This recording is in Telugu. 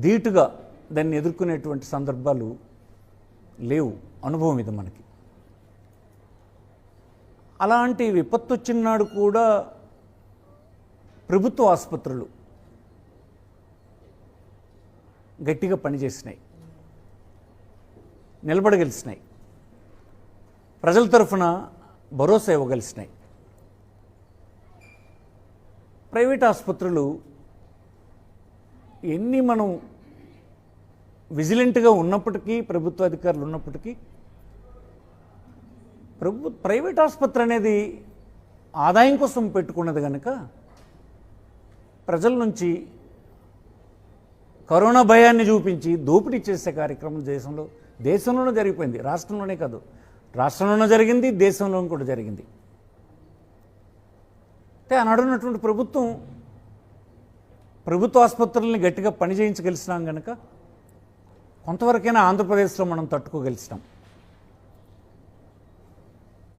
ధీటుగా దాన్ని ఎదుర్కొనేటువంటి సందర్భాలు లేవు. అనుభవం ఇది మనకి. అలాంటి విపత్తు వచ్చినాడు కూడా ప్రభుత్వ ఆసుపత్రులు గట్టిగా పనిచేసినాయి. నిలబడగలిసినాయి. ప్రజల తరఫున భరోసా ఇవ్వగలిసినాయి. ప్రైవేట్ ఆసుపత్రులు ఎన్ని మనం విజిలెంట్గా ఉన్నప్పటికీ ప్రభుత్వ అధికారులు ఉన్నప్పటికీ ప్రభు ప్రైవేట్ ఆసుపత్రి అనేది ఆదాయం కోసం పెట్టుకున్నది కనుక ప్రజల నుంచి కరోనా భయాన్ని చూపించి దోపిడీ చేసే కార్యక్రమం దేశంలో దేశంలోనే జరిగిపోయింది. రాష్ట్రంలోనే కాదు. రాష్ట్రంలోనే జరిగింది దేశంలోనూ కూడా జరిగింది. అంటే ఆనాడున్నటువంటి ప్రభుత్వం ప్రభుత్వ ఆసుపత్రుల్ని గట్టిగా పని చేయించగలిసినాం కనుక కొంతవరకైనా ఆంధ్రప్రదేశ్లో మనం తట్టుకోగలిసినాం.